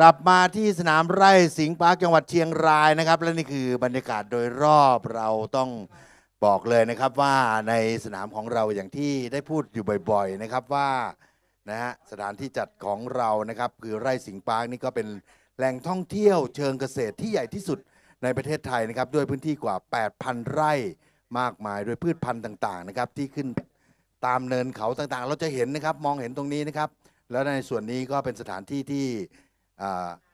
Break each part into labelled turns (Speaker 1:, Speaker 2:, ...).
Speaker 1: กลับมาที่สนามไร่สิงห์ปาร์คจังหวัดเชียงรายนะครับ และนี่คือบรรยากาศโดยรอบเราต้องบอกเลยนะครับว่าในสนามของเราอย่างที่ได้พูดอยู่บ่อยๆนะครับว่านะฮะสถานที่จัดของเรานะครับ คือไร่สิงห์ปาร์คนี่ก็เป็นแหล่งท่องเที่ยวเชิงเกษตรที่ใหญ่ที่สุดในประเทศไทยนะครับ ด้วยพื้นที่กว่า 8,000 ไร่มากมายโดยพืชพันธุ์ต่างๆนะครับที่ขึ้นตามเนินเขาต่างๆ เราจะเห็นนะครับมองเห็นตรงนี้นะครับ แล้วในส่วนนี้ก็เป็นสถานที่ที่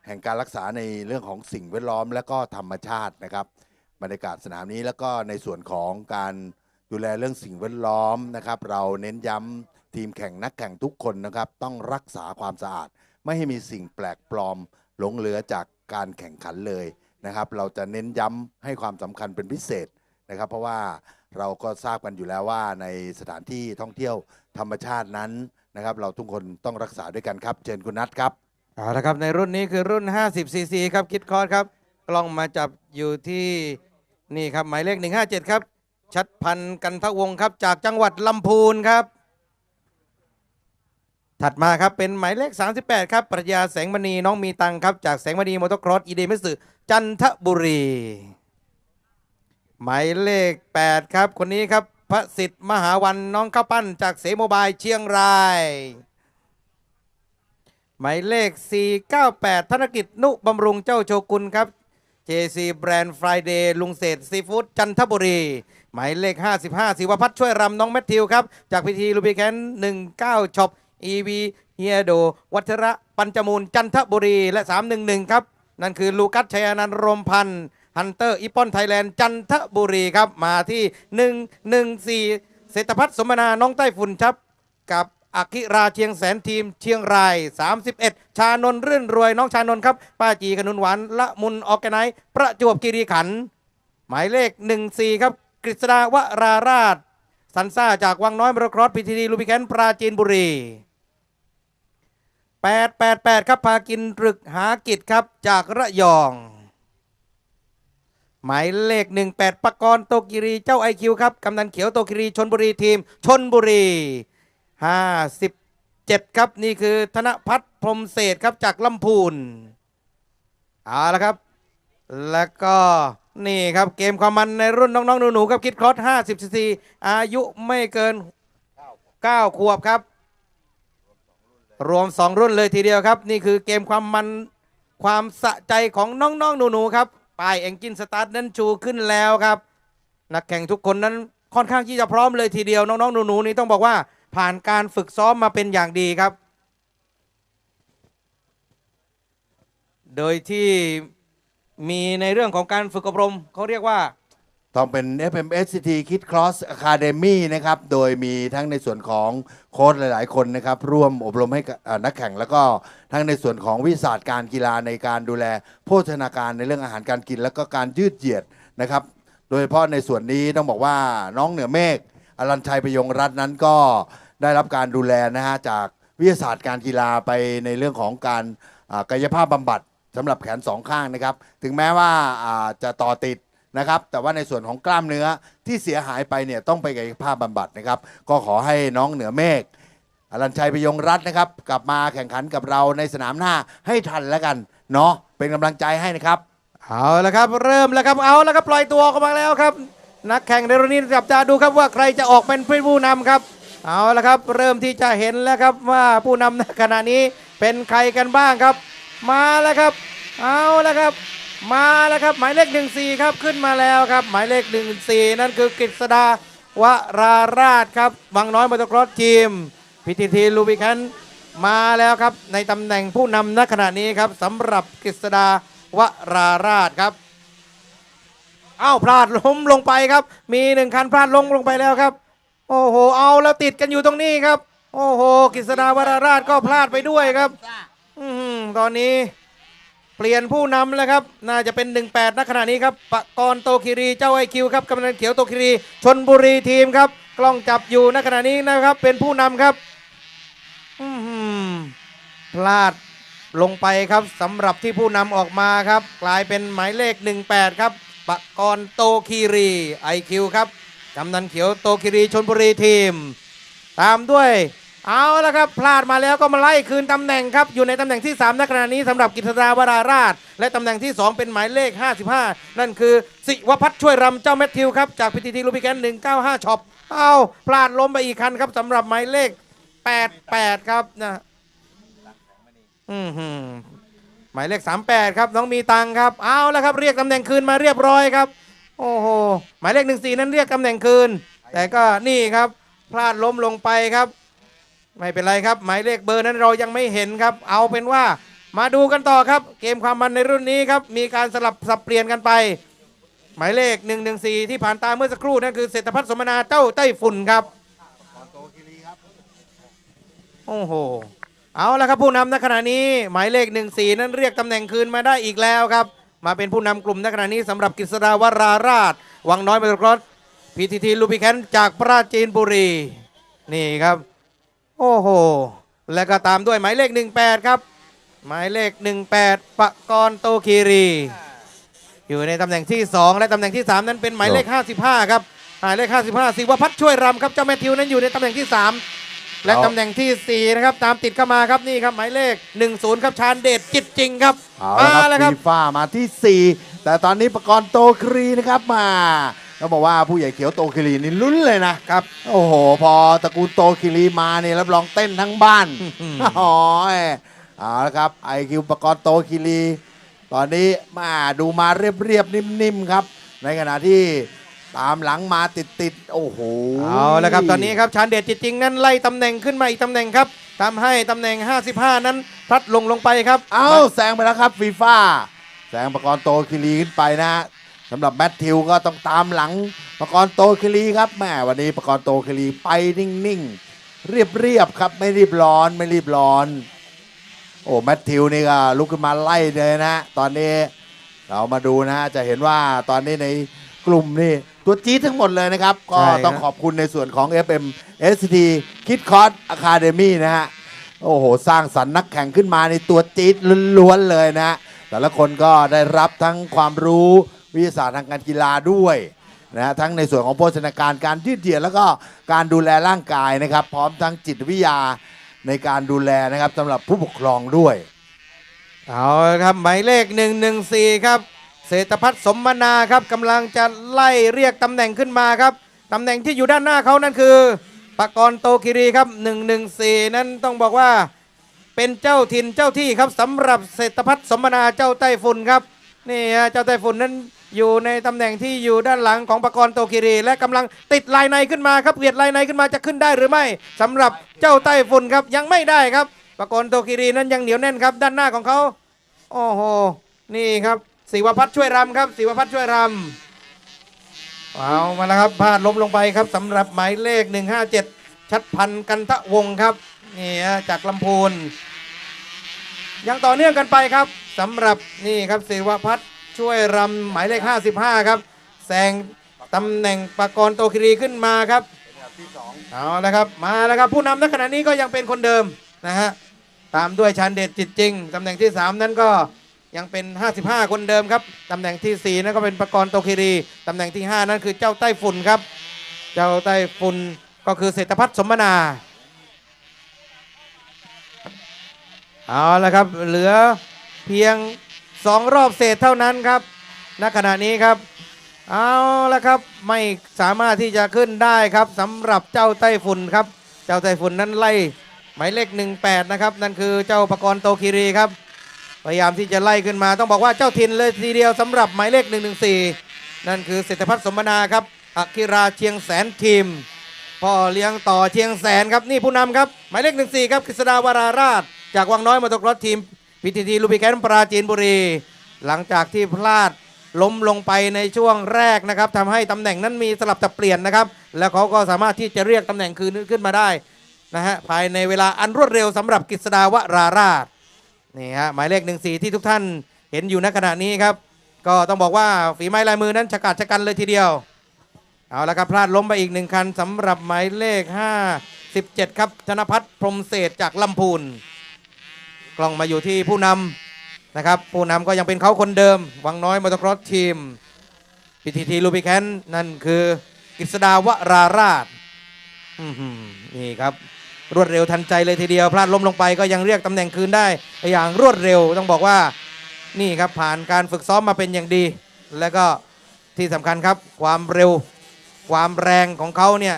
Speaker 1: แห่งการรักษาในเรื่องของสิ่งแวดล้อม และก็ธรรมชาตินะครับ บรรยากาศสนามนี้แล้วก็ในส่วนของการดูแลเรื่องสิ่งแวดล้อมนะครับ เราเน้นย้ำทีมแข่งนักแข่งทุกคนนะครับ ต้องรักษาความสะอาด ไม่ให้มีสิ่งแปลกปลอมหลงเหลือจากการแข่งขันเลยนะครับ เราจะเน้นย้ำให้ความสำคัญเป็นพิเศษนะครับ เพราะว่าเราก็ทราบกันอยู่แล้วว่าในสถานที่ท่องเที่ยวธรรมชาตินั้นนะครับ เราทุกคนต้องรักษาด้วยกันครับ เชิญคุณนัทครับ
Speaker 2: เอาละครับในรุ่นนี้คือรุ่น 50ซีซีครับคิดคอร์สครับ กล้องมาจับอยู่ที่นี่ครับหมายเลข 157 ครับ ชัดพันกันทวงครับ จากจังหวัดลำพูนครับ ถัดมาครับเป็นหมายเลข 38 ครับปรัชญาแสงมณีน้องมีตังครับ จากแสงมณีมอเตอร์ครอสอีเดมิสึจันทบุรี หมายเลข 8 ครับ คนนี้ครับพระสิทธิ์มหาวันน้องข้าวปั้นจากเสโมบายเชียงราย หมายเลข 498 ธนกิจ นุบำรุงเจ้าโชกุนครับ JC Brand Friday ลุงเศษซีฟู้ดจันทบุรี หมายเลข 55ศิวพัฒน์ช่วยรำน้องแมทธิวครับ จากพิธีลูบิแคน19ช็อป EV เฮียโด วัชระปัญจมูลจันทบุรีและ 311 ครับ นั่นคือลูกัสชัยนันต์รมพันธ์ฮันเตอร์อีปอนไทยแลนด์จันทบุรีครับ มาที่ 114 เศรษฐพัฒน์สมนาน้องไต้ฝุ่นครับกับ อัคิราเชียงแสนทีมเชียงราย 31 ชานนท์รื่นรวยน้องชานนท์ครับ ป้าจีขนุนหวานละมุนออแกไนซ์ประจวบคีรีขันธ์หมายเลข 14 ครับกฤษดาวราราชสันซ่าจากวังน้อยมรครอสพีทีดีลูบิแคนปราจีนบุรี 888 ครับพากินตรึกหากิจครับจากระยอง หมายเลข 18ปกรณ์โตกิรีเจ้าไอคิวครับกำนันเขียวโตกิรีชนบุรีทีมชนบุรี 57 ครับนี่คือธนพัฒน์พรมเศษฐ์ครับจากลำพูนเอาละครับ แล้วก็นี่ครับเกมความมันในรุ่นน้องๆหนูๆครับคิดครอส50ซีซีอายุไม่เกิน 9 ขวบครับ รวม 2 รุ่นเลยทีเดียวครับ นี่คือเกมความมันความสะใจของน้องๆหนูๆครับป้ายเองกินสตาร์ทนั้นชูขึ้นแล้วครับ นักแข่งทุกคนนั้นค่อนข้างที่จะพร้อมเลยทีเดียวน้องๆหนูๆนี่ต้องบอกว่า ผ่านการฝึกซ้อมมาเป็นอย่างดีครับ โดยที่มีในเรื่องของการฝึกอบรมเขาเรียกว่า
Speaker 1: ต้องเป็น FMSCT Kid Cross Academy นะครับ โดยมีทั้งในส่วนของโค้ชหลาย ๆ คนนะครับ ร่วมอบรมให้กับเอ่อนักแข่ง แล้วก็ทั้งในส่วนของวิชาการกีฬาในการดูแลโภชนาการในเรื่องอาหารการกิน แล้วก็การยืดเหยียดนะครับ โดยเฉพาะในส่วนนี้ต้องบอกว่าน้องเหนือเมฆอรัญชัยประยงรัตน์นั้นก็ ได้รับการดูแลนะฮะจากวิทยาศาสตร์การกีฬาไปในเรื่องของการอ่ากายภาพบำบัดสำหรับแขนสองข้างนะครับ ถึงแม้ว่าอ่าจะต่อติดนะครับ แต่ว่าในส่วนของกล้ามเนื้อที่เสียหายไปเนี่ยต้องไปกายภาพบำบัดนะครับ ก็ขอให้น้องเหนือเมฆ อรัญชัยประยงรัตน์นะครับ กลับมาแข่งขันกับเราในสนามหน้าให้ทันแล้วกัน เนาะเป็นกำลังใจให้นะครับ
Speaker 2: เอาละครับ เริ่มแล้วครับเอาแล้วครับปล่อยตัวออกมาแล้วครับ นักแข่งในรุ่นนี้จับตาดูครับว่าใครจะออกเป็นผู้นำครับ เอาละครับ เริ่มที่จะเห็นแล้วครับว่าผู้นำในขณะนี้เป็นใครกันบ้างครับ มาแล้วครับ เอาแล้วครับ มาแล้วครับ หมายเลขหนึ่งสี่ครับขึ้นมาแล้วครับ หมายเลขหนึ่งสี่นั่นคือกฤษดาวราราชครับวังน้อยมอเตอร์ครอสทีม พิธีทีลูบิคันมาแล้วครับ ในตำแหน่งผู้นำณขณะนี้ครับสำหรับกฤษดาวราราชครับอ้าวพลาดล้มลงไปครับ มีหนึ่งคันพลาดลงลงไปแล้วครับ โอ้โห เอาแล้วติดกันอยู่ตรงนี้ครับ โอ้โหกฤษดาวราราชก็พลาดไปด้วยครับ อืมตอนนี้เปลี่ยนผู้นำแล้วครับ น่าจะเป็น 18ณขณะนี้ครับปะกรณ์โตคิรีเจ้าไอคิวครับกำนันเขียวโตคิรีชนบุรีทีมครับ กล้องจับอยู่ณขณะนี้นะครับ เป็นผู้นำครับพลาดลงไปครับสำหรับที่ผู้นำออกมาครับ กลายเป็นหมายเลข 18 ครับปะกรณ์โตคีรีไอคิวครับ กำนันเขียวโตคีรีชนบุรีทีม ตามด้วย เอาละครับ พลาดมาแล้วก็มาไล่คืนตำแหน่งครับ อยู่ในตำแหน่งที่3ณขณะนี้สำหรับกิษดาวราราช และตำแหน่งที่ 2 เป็นหมายเลข 55 นั่นคือ สิวพัฒน์ช่วยรำเจ้าแมทธิวครับ จากพีทีทีลูปิแกน195ช็อปเอาพลาดล้มไปอีกคันครับสำหรับหมายเลข 88 ครับนะอือหือหมายเลข 38 ครับน้องมีตังค์ครับ เอาแล้วครับเรียกตำแหน่งคืนมาเรียบร้อยครับ โอ้โหหมายเลข14นั้นเรียกตำแหน่งคืน แต่ก็นี่ครับพลาดล้มลงไปครับ ไม่เป็นไรครับ หมายเลขเบอร์นั้นเรายังไม่เห็นครับ เอาเป็นว่ามาดูกันต่อครับ เกมความมันในรุ่นนี้ครับ มีการสลับสับเปลี่ยนกันไป หมายเลข 114 ที่ผ่านตาเมื่อสักครู่นั่นคือเศรษฐพัฒน์สมนาเจ้าไต้ฝุ่นครับโอ้โหเอาละครับผู้นำณขณะนี้ หมายเลข 14 นั้นเรียกตำแหน่งคืนมาได้อีกแล้วครับ มาเป็นผู้นำกลุ่มณขณะนี้สำหรับกฤษดาวราราช วังน้อยมอเตอร์ครอสพีทีทีลูปิแคนจากปราจีนบุรี นี่ครับ โอ้โห แล้วก็ตามด้วยหมายเลข 18 ครับ หมายเลข 18 ปะกรณ์โตคีรี อยู่ในตำแหน่งที่ 2 และตำแหน่งที่ 3 นั้นเป็นหมายเลข 55 ครับหมายเลข 55ศิวพัฒน์ช่วยรำครับ เจ้าแมทธิวนั้นอยู่ในตำแหน่งที่ 3 และ
Speaker 1: เอา
Speaker 2: ตำแหน่งทีสี่ 4 นะครับ ตามติดเข้ามาครับนี่ครับหมายเลข 10 ครับชาญเดชจิตจริงครับ
Speaker 1: เอาละ
Speaker 2: มาแล้ว
Speaker 1: ค
Speaker 2: ค
Speaker 1: รั
Speaker 2: รั
Speaker 1: บบฟีฟ่ามาที่ 4 แต่ตอนนี้ประกรณ์โตครีนะครับมาต้องบอกว่าผู้ใหญ่เขียวโตครีนี่ลุ้นเลยนะ
Speaker 2: ครับ
Speaker 1: โอ้โห พอตระกูลโตคิรีมาเนี่ยรับรองเต้นทั้งบ้าน
Speaker 2: อืม
Speaker 1: อ๋อเอาละครับไอคิวปกรณ์โตคิรี ตอนนี้มาดูมาเรียบๆนิ่มๆครับ ในขณะที่ ตามหลังมาติดๆโอ้โห
Speaker 2: เอาละครับตอนนี้ครับชาญเดชจิตจริงนั้นไล่ตำแหน่งขึ้นมาอีกตำแหน่งครับทำให้ตำแหน่ง 55 นั้นพลัดลงลงไปครับ
Speaker 1: เอาแซงไปแล้วครับฟีฟ่าแซงปกรณ์โตคิรีขึ้นไปนะสำหรับแมทธิวก็ต้องตามหลังปกรณ์โตคิรีครับแหมวันนี้ปกรณ์โตคิรีไปนิ่งๆ เรียบๆครับไม่รีบร้อนไม่รีบร้อน โอ้แมทธิวนี่ก็ลุกขึ้นมาไล่เลยนะ ตอนนี้เรามาดูนะจะเห็นว่าตอนนี้ใน กลุ่มนี่ตัวจี๊ดทั้งหมมดเลยนะครับ ก็
Speaker 2: ใช่ครับ
Speaker 1: ต้องขอบคุณในส่วนของ FM ST Kid c o s Academy นะฮะ โอ้โห สร้างสรรค์นักแข่งขึ้นมาในตัวจี๊ดล้วนๆเลยนะแต่ละคนก็ได้รับทั้งความรู้วิทยาศาสตร์ทางการกีฬาด้วยนะฮะทั้งในส่วนของโภชนาการการยืดเหยียดแล้วก็การดูแลร่างกายนะครับ พร้อมทั้งจิตวิทยาในการดูแลนะครับสำหรับผู้ปกครองด้วย
Speaker 2: เอาละครับหมายเลข 114 ครับ เศรษฐพัฒน์สมนาครับกำลังจะไล่เรียกตำแหน่งขึ้นมาครับตำแหน่งที่อยู่ด้านหน้าเขานั่นคือปากรโตคิรีครับ 114 นั้นต้องบอกว่าเป็นเจ้าถิ่นเจ้าที่ครับสำหรับเศรษฐพัฒน์สมนาเจ้าไต้ฝุ่นครับนี่ฮะเจ้าไต้ฝุ่นนั้นอยู่ในตำแหน่งที่อยู่ด้านหลังของปากรโตคิรี และกำลังติดลายในขึ้นมาครับเวียดลายในขึ้นมาจะขึ้นได้หรือไม่สำหรับเจ้าไต้ฝุ่นครับยังไม่ได้ครับปากรโตคิรีนั้นยังเหนียวแน่นครับ ด้านหน้าของเขาโอ้โหนี่ครับ ศิวพัฒน์ช่วยรำครับศิวพัฒน์ช่วยรำเอามาแล้วครับพลาดล้มลงไปครับสำหรับหมายเลข 157 ชัดพันกันทะวงครับนี่ฮะจากลำพูนยังต่อเนื่องกันไปครับสำหรับนี่ครับศิวพัฒน์ช่วยรำหมายเลข 55 ครับแซงตำแหน่งปากรณ์โตคิรีขึ้นมาครับเอาละครับมาแล้วครับผู้นำในขณะนี้ก็ยังเป็นคนเดิมนะฮะตามด้วยชันเดชจิตจริงตำแหน่งที่ 3 นั้นก็ ยังเป็น 55 คนเดิมครับ ตำแหน่งที่ 4นั้นก็เป็นประกรณ์โตคิรี ตำแหน่งที่ 5 นั้นคือเจ้าไต้ฝุ่นครับ เจ้าไต้ฝุ่นก็คือเศรษฐพัฒน์สมนา เอาละครับ เหลือเพียง 2 รอบเศษเท่านั้นครับ ณ ขณะนี้ครับ เอาละครับ ไม่สามารถที่จะขึ้นได้ครับสำหรับเจ้าไต้ฝุ่นครับ เจ้าไต้ฝุ่นนั้นไล่หมายเลข 18 นะครับ นั่นคือเจ้าประกรณ์โตคีรีครับ พยายามที่จะไล่ขึ้นมาต้องบอกว่าเจ้าถิ่นเลยทีเดียวสำหรับหมายเลข 114 นั่นคือเศรษฐพัฒน์สมนาครับอัคิราเชียงแสนทีมพ่อเลี้ยงต่อเชียงแสนครับนี่ผู้นำครับหมายเลข 14 ครับกฤษดาวราราช จากวังน้อยมอเตอร์ครอสทีมพิธีทีลูปิแคนปราจีนบุรี หลังจากที่พลาดล้มลงไปในช่วงแรกนะครับทำให้ตำแหน่งนั้นมีสลับสับเปลี่ยนนะครับ แล้วเขาก็สามารถที่จะเรียกตำแหน่งคืนขึ้นมาได้นะฮะภายในเวลาอันรวดเร็วสำหรับกฤษดาวราราช นี่ฮะหมายเลขหนึ่งสี่ที่ทุกท่านเห็นอยู่ณขณะนี้ครับ ก็ต้องบอกว่าฝีไม้ลายมือนั้นฉกาจชะกันเลยทีเดียว เอาละครับพลาดล้มไปอีกหนึ่งคันสำหรับหมายเลข 57 ครับธนพัฒน์พรมเศษจากลำพูน กล้องมาอยู่ที่ผู้นำนะครับ ผู้นำก็ยังเป็นเขาคนเดิม วังน้อยมอเตอร์ครอสทีมพีทีทีลูบิแคนนั่นคือกฤษดาวราราชนี่ครับ รวดเร็วทันใจเลยทีเดียว พลาดล้มลงไปก็ยังเรียกตำแหน่งคืนได้อย่างรวดเร็วต้องบอกว่านี่ครับผ่านการฝึกซ้อมมาเป็นอย่างดี แล้วก็ที่สำคัญครับความเร็วความแรงของเขาเนี่ย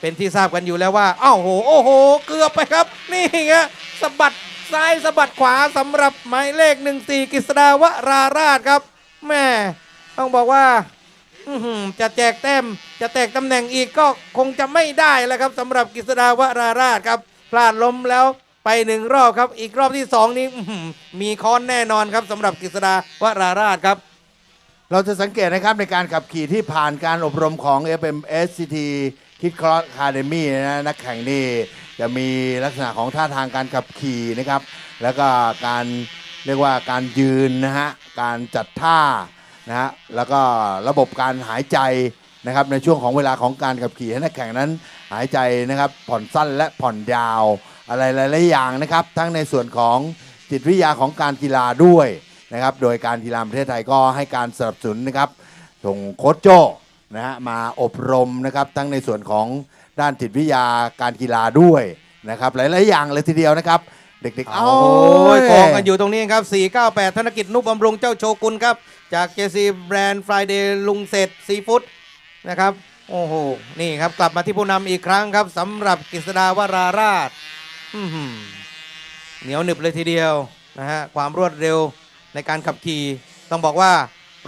Speaker 2: เป็นที่ทราบกันอยู่แล้วว่าอ้าวโหโอ้โห เกือบไปครับ นี่ไงสะบัดซ้ายสะบัดขวาสำหรับหมายเลขหนึ่งสี่กฤษดาวราราชครับแม่ต้องบอกว่า จะแจกแต้มจะแตกตำแหน่งอีกก็คงจะไม่ได้แล้วครับสำหรับกฤษดาวราราชครับ พลาดล้มแล้วไปหนึ่งรอบครับ อีกรอบที่สองนี้มีค้อนแน่นอนครับสำหรับกฤษดาวราราชครับ
Speaker 1: เราจะสังเกตนะครับในการขับขี่ที่ผ่านการอบรมของ FMSCT Kid Cross Academy นะนักแข่งนี่จะมีลักษณะของท่าทางการขับขี่นะครับ แล้วก็การเรียกว่าการยืนนะฮะการจัดท่า นะฮะแล้วก็ระบบการหายใจนะครับในช่วงของเวลาของการขับขี่ให้นักแข่งนั้นหายใจนะครับผ่อนสั้นและผ่อนยาว อะไรหลายๆอย่างนะครับ ทั้งในส่วนของจิตวิทยาของการกีฬาด้วยนะครับ โดยการกีฬาประเทศไทยก็ให้การสนับสนุนนะครับส่งโค้ชโจนะฮะมาอบรมนะครับทั้งในส่วนของด้านจิตวิทยาการกีฬาด้วยนะครับ หลาย ๆ อย่างเลยทีเดียวนะครับ เด็กๆ
Speaker 2: โอ้ยกองกันอยู่ตรงนี้ครับ 498 ธนกิจนุบำรุงเจ้าโชกุนครับ จาก JC Brand Friday ลุงเศษซีฟู้ดนะครับ โอ้โห นี่ครับ กลับมาที่ผู้นำอีกครั้งครับสำหรับกฤษดาวราราชอื้อหือเหนียวหนึบเลยทีเดียวนะฮะความรวดเร็วในการขับขี่ ต้องบอกว่า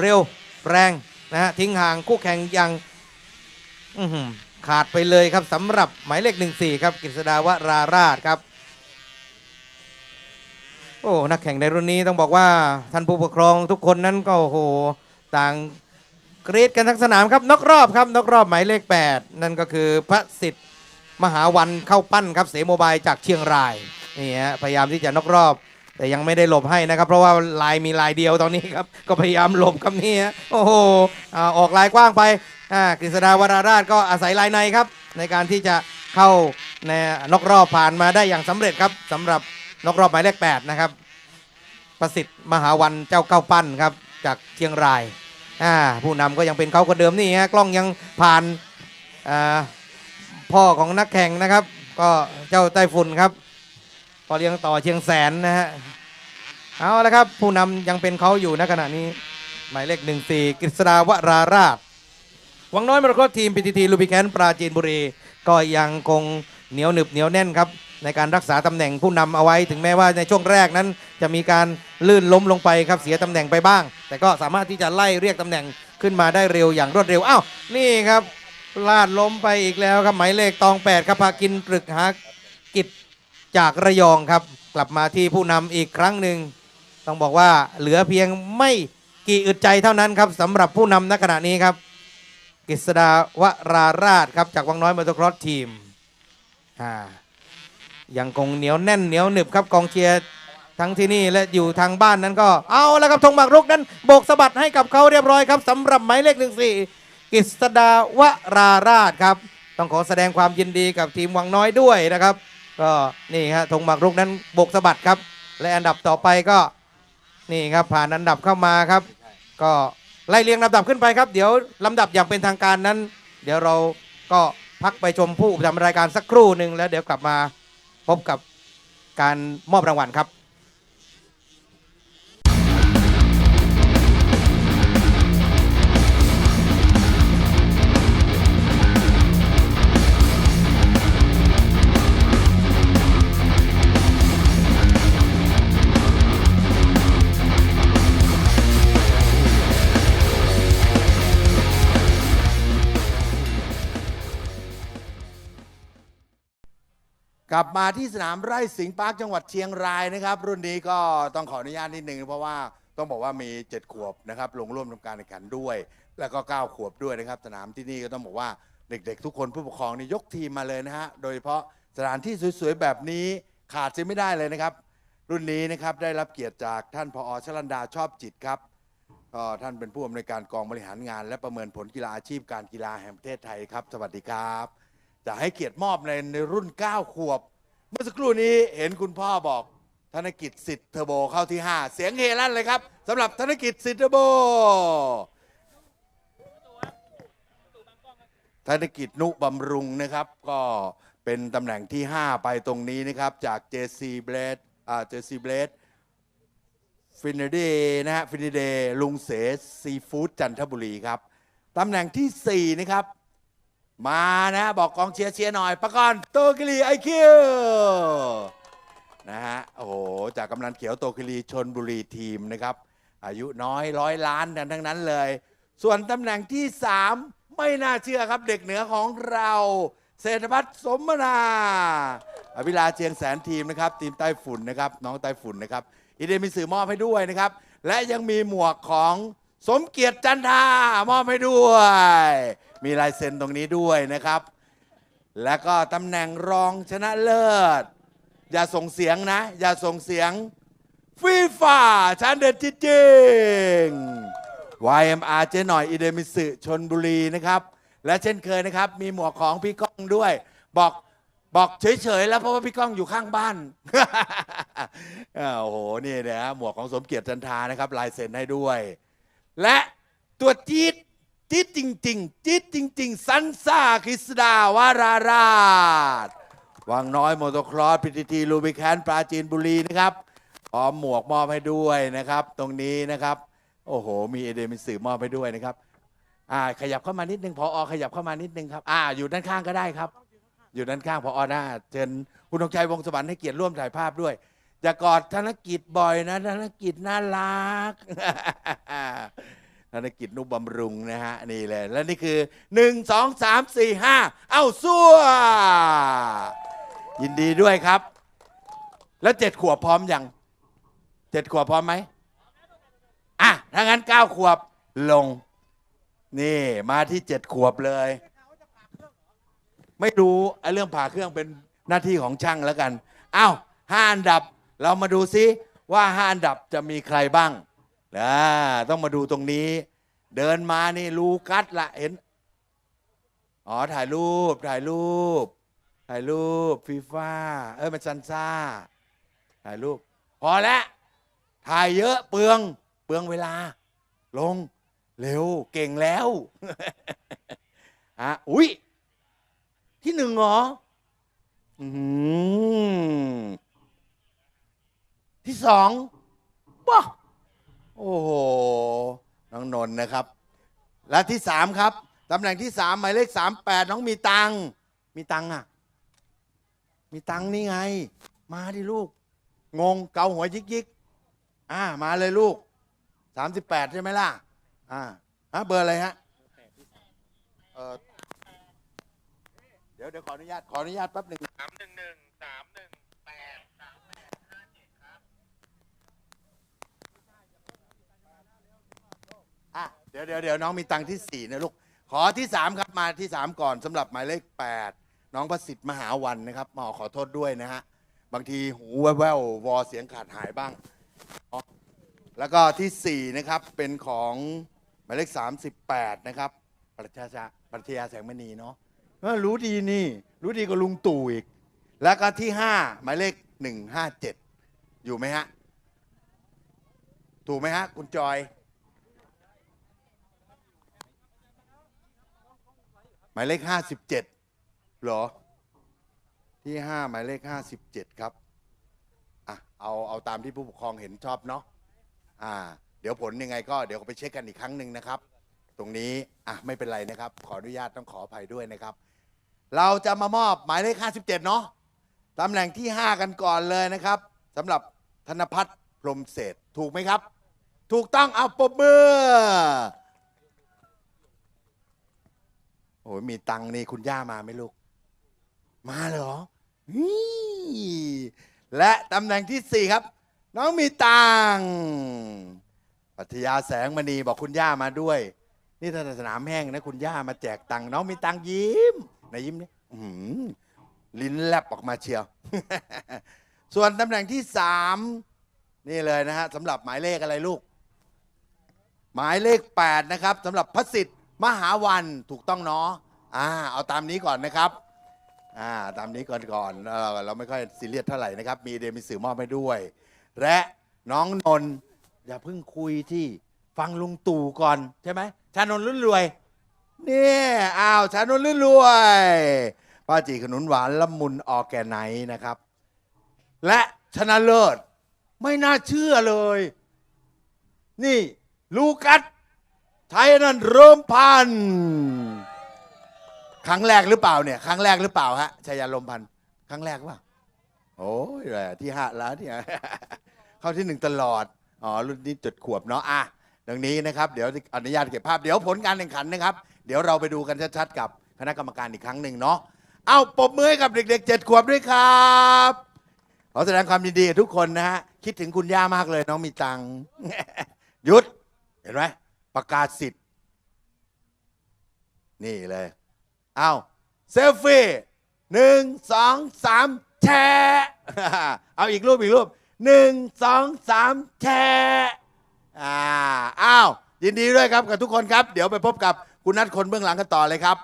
Speaker 2: เร็วแรงนะฮะทิ้งห่างคู่แข่งอย่างอื้อหือขาดไปเลยครับสำหรับหมายเลข 14 ครับกฤษดาวราราชครับ โอ้นักแข่งในรุ่นนี้ต้องบอกว่าท่านผู้ปกครองทุกคนนั้นก็โอ้โหต่างกรีดกันทั้งสนามครับนอกรอบครับนอกรอบหมายเลข 8 นั่นก็คือพระสิทธิ์มหาวันเข้าปั้นครับเสโมบายจากเชียงรายนี่ฮะพยายามที่จะนอกรอบ แต่ยังไม่ได้หลบให้นะครับ เพราะว่าลายมีลายเดียวตอนนี้ครับก็พยายามหลบครับนี่ฮะโอ้โหอ่าออกลายกว้างไปอ่ากฤษดาวราราชก็อาศัยลายในครับ ในการที่จะเข้าในนอกรอบผ่านมาได้อย่างสำเร็จครับสำหรับ นอกรอบหมายเลข8นะครับ ประสิทธิ์มหาวันเจ้าเก้าปั้นครับ จากเชียงรายอ่าผู้นำก็ยังเป็นเขาคนเดิมนี่ฮะกล้องยังผ่านพ่อของนักแข่งนะครับ ก็เจ้าไต้ฝุ่นครับพอเลี้ยงต่อเชียงแสนนะฮะเอาละครับ ผู้นำยังเป็นเขาอยู่ณขณะนี้ หมายเลขหนึ่งสี่กฤษดาวราราชวังน้อยมรกตทีมพีทีทีลูบิแคนปราจีนบุรี ก็ยังคงเหนียวหนึบเหนียวแน่นครับ ในการรักษาตำแหน่งผู้นำเอาไว้ ถึงแม้ว่าในช่วงแรกนั้น จะมีการลื่นล้มลงไปครับเสียตำแหน่งไปบ้าง แต่ก็สามารถที่จะไล่เรียกตำแหน่งขึ้นมาได้เร็วอย่างรวดเร็วอ้าวนี่ครับลาดล้มไปอีกแล้วครับหมายเลขตอง8ครับพากินปรึกหากิจจากระยองครับ กลับมาที่ผู้นำอีกครั้งหนึ่งต้องบอกว่าเหลือเพียงไม่กี่อึดใจเท่านั้นครับสำหรับผู้นำณขณะนี้ครับกฤษดาวราราชครับจากวังน้อยมอเตอร์ครอสทีมอ่า ยังคงเหนียวแน่นเหนียวหนึบครับกองเชียร์ทั้งที่นี่และอยู่ทางบ้านนั้นก็เอาแล้วครับธงหมากรุกนั้นโบกสะบัดให้กับเขาเรียบร้อยครับสำหรับหมายเลขหนึ่งสี่กฤษดาวราราชครับ ต้องขอแสดงความยินดีกับทีมวังน้อยด้วยนะครับ ก็นี่ฮะธงหมากรุกนั้นโบกสะบัดครับ และอันดับต่อไปก็นี่ครับผ่านอันดับเข้ามาครับ ก็ไล่เรียงลำดับขึ้นไปครับ เดี๋ยวลำดับอย่างเป็นทางการนั้น เดี๋ยวเราก็พักไปชมผู้ทำรายการสักครู่หนึ่งแล้วเดี๋ยวกลับมา พบกับการมอบรางวัลครับ
Speaker 1: กลับมาที่สนามไร่สิงห์ปาร์คจังหวัดเชียงรายนะครับ รุ่นนี้ก็ต้องขออนุญาตนิดนึงเพราะว่าต้องบอกว่ามี 7 ขวบนะครับลงร่วมทำการแข่งขันด้วย แล้วก็ 9 ขวบด้วยนะครับ สนามที่นี่ก็ต้องบอกว่าเด็กๆ ทุกคนผู้ปกครองนี่ยกทีมมาเลยนะฮะโดยเฉพาะสถานที่สวยๆแบบนี้ขาดเสียไม่ได้เลยนะครับ รุ่นนี้นะครับได้รับเกียรติจากท่านผอชลันดาชอบจิตครับก็ท่านเป็นผู้อำนวยการกองบริหารงาน และประเมินผลกีฬาอาชีพการกีฬาแห่งประเทศไทยครับ สวัสดีครับ จะให้เกียรติมอบในในรุ่น 9 ขวบ เมื่อสักครู่นี้เห็นคุณพ่อบอก ธนกิจสิทธิ์เทอร์โบเข้าที่ 5 เสียงเฮลั่นเลยครับสำหรับธนกิจสิทธิ์เทอร์โบ ธนกิจนุบำรุงนะครับ ก็เป็นตำแหน่งที่ 5 ไปตรงนี้นะครับ จาก JC Blade อ่า JC Blade ฟินเดนะฮะฟินเดลุงเสซีฟู้ดจันทบุรีครับตำแหน่งทีสี่4 นะครับ มานะบอกกองเชียร์เชียร์หน่อยประกรณ์โตกิรีไอคิวนะฮะโอ้โหจากกำนันเขียวโตกิรีชนบุรีทีมนะครับ อายุน้อยร้อยล้านกันทั้งนั้นเลย ส่วนตำแหน่งที่ 3 ไม่น่าเชื่อครับเด็กเหนือของเราเศรษฐพัฒน์สมนาอภิลาเชียงแสนทีมนะครับ ทีมใต้ฝุ่นนะครับ น้องใต้ฝุ่นนะครับอีเดมีสื่อมอบให้ด้วยนะครับ และยังมีหมวกของสมเกียรติจันทามอบให้ด้วย มีลายเซ็นตรงนี้ด้วยนะครับ แล้วก็ตำแหน่งรองชนะเลิศ อย่าส่งเสียงนะ อย่าส่งเสียงฟีฟ่าชันเด็ดจริงๆ YMR เจ๊หน่อยอีเดมิสึชนบุรีนะครับ และเช่นเคยนะครับ มีหมวกของพี่ก้องด้วย บอกบอกเฉยๆแล้วเพราะว่าพี่ก้องอยู่ข้างบ้านโอ้โหนี่นะฮะหมวกของสมเกียรติจันทานะครับ ลายเซ็นให้ด้วย และตัวจี๊ด จี๊ดจริง ๆ จี๊ดจริง ๆ สันซ่าคริสดาวาราราช วังน้อยโมโตครอสพิธีทีลูบิแคนปราจีนบุรีนะครับพร้อมหมวกมอบให้ด้วยนะครับ ตรงนี้นะครับ โอ้โห มีเอเดมิสื่อมอบให้ด้วยนะครับ อ่า ขยับเข้ามานิดนึงพออขยับเข้ามานิดนึงครับ อ่า อยู่ด้านข้างก็ได้ครับ อยู่ด้านข้างพออหน้าเชิญคุณธงชัยวงศ์สวรรค์ให้เกียรติร่วมถ่ายภาพด้วยอย่ากอดธนกิจบ่อยนะธนกิจน่ารัก ธนกิจนุบำรุงนะฮะนี่เลยและนี่คือหนึ่งสองสามสี่ห้าเอ้าสู้ยินดีด้วยครับ แล้วเจ็ดขวบพร้อมยังเจ็ดขวบพร้อมไหมอะถ้างั้นเก้าขวบลง นี่มาที่เจ็ดขวบเลย ไม่รู้ไอ้เรื่องผ่าเครื่องเป็นหน้าที่ของช่างแล้วกันอ้าวห้าอันดับเรามาดูซิว่าห้าอันดับจะมีใครบ้าง นะต้องมาดูตรงนี้ เดินมานี่ลูกัสละเห็นอ๋อถ่ายรูปถ่ายรูป ถ่ายรูปฟีฟ่าเอ้ยมันซันซ่าถ่ายรูป พอแล้วถ่ายเยอะเปลืองเปลืองเวลา ลงเร็วเก่งแล้วอะอุ๊ยที่หนึ่งเหรออื้อที่สองว้า โอ้โห น้องนนท์นะครับ และที่สามครับตำแหน่งที่สามหมายเลขสามแปดน้องมีตัง มีตังอะ มีตังนี่ไง มาดิลูก งงเกาหัวยิกยิกอ่า มาเลยลูกสามสิบแปดใช่ไหมล่ะ อ่าฮะเบอร์อะไรฮะเออเดี๋ยวเดี๋ยวขออนุญาตขออนุญาตแป๊บหนึ่ง
Speaker 3: สามหนึ่งหนึ่งสามหนึ่งแปดสามแปดห้าเจ็ดครับ
Speaker 1: อะ เดี๋ยวเดี๋ยวน้องมีตังค์ที่สี่นะลูก ขอที่สามครับมาที่สามก่อนสำหรับหมายเลขแปดน้องประสิทธิ์มหาวันนะครับหมาขอโทษด้วยนะฮะ บางทีหูแว่วๆวอเสียงขาดหายบ้างอ๋อแล้วก็ที่สี่นะครับเป็นของหมายเลขสามสิบแปดนะครับปรัชญาปรัชญาแสงมณีเนาะเออรู้ดีนี่ รู้ดีกว่าลุงตู่อีก แล้วก็ที่ห้าหมายเลขหนึ่งห้าเจ็ดอยู่ไหมฮะ ถูกไหมฮะ คุณจอย หมายเลขห้าสิบเจ็ดหรอ ที่ห้าหมายเลขห้าสิบเจ็ดครับอะเอาเอาตามที่ผู้ปกครองเห็นชอบเนาะอ่า เดี๋ยวผลยังไงก็เดี๋ยวไปเช็คกันอีกครั้งหนึ่งนะครับ ตรงนี้อะไม่เป็นไรนะครับ ขออนุญาตต้องขออภัยด้วยนะครับ เราจะมามอบหมายเลข57เจ็ดเนาะตำแหน่งที่5กันก่อนเลยนะครับสำหรับธนพัฒน์พรมเศษถูกไหมครับ ถูกต้องเอาปรบมือ โอ้ยมีตังค์นี่คุณย่ามาไหมลูก มาเหรอนี่และตำแหน่งที่สี่ครับ น้องมีตังค์ปัทยาแสงมณีบอกคุณย่ามาด้วย นี่ถ้าสนามแห้งนะ คุณย่ามาแจกตังค์น้องมีตังค์ยิ้มไหนยิ้มเนี่ยลิ้นแลบออกมาเชียว ส่วนตำแหน่งที่สามนี่เลยนะฮะสำหรับหมายเลขอะไรลูก หมายเลข 8 นะครับสำหรับพระสิทธิ มหาวันถูกต้องเนาะอ่าเอาตามนี้ก่อนนะครับอ่าตามนี้ก่อนก่อนเออเราไม่ค่อยซีเรียสเท่าไหร่นะครับ มีเดมิสื่อมอบให้ด้วย และน้องนนท์อย่าเพิ่งคุยที่ฟังลุงตู่ก่อนใช่ไหมชานนท์รุ่นรวยเนี่ยอ้าวชานนท์รุ่นรวยป้าจีขนุนหวานละมุนออแกไนนะครับ และชนะเลิศ ไม่น่าเชื่อเลย นี่ ลูกัส ไทยนั่นเริ่มพัน ครั้งแรกหรือเปล่าเนี่ย ครั้งแรกหรือเปล่าฮะชายาลมพันธ์ครั้งแรกว่าโอ้ยแหละที่ห้าแล้วเนี่ย เข้าที่หนึ่งตลอด อ๋อ รุ่นนี้จดขวบเนาะอะดังนี้นะครับ เดี๋ยวอนุญาตเก็บภาพ เดี๋ยวผลการแข่งขันนะครับ เดี๋ยวเราไปดูกันชัดๆกับคณะกรรมการอีกครั้งหนึ่งเนาะ เอาปรบมือให้กับเด็กๆเจ็ดขวบด้วยครับ ขอแสดงความยินดีกับทุกคนนะฮะ คิดถึงคุณย่ามากเลยน้องมีตังค์ หยุด เห็นไหม ประกาศสิทธิ์ นี่เลยเอาเซลฟี่หนึ่งสองสามแชร์เอาอีกรูปอีกรูปหนึ่งสองสามแชร์อ่าอ้าวยินดีด้วยครับกับทุกคนครับ เดี๋ยวไปพบกับคุณนัทคนเบื้องหลังกันต่อเลยครับ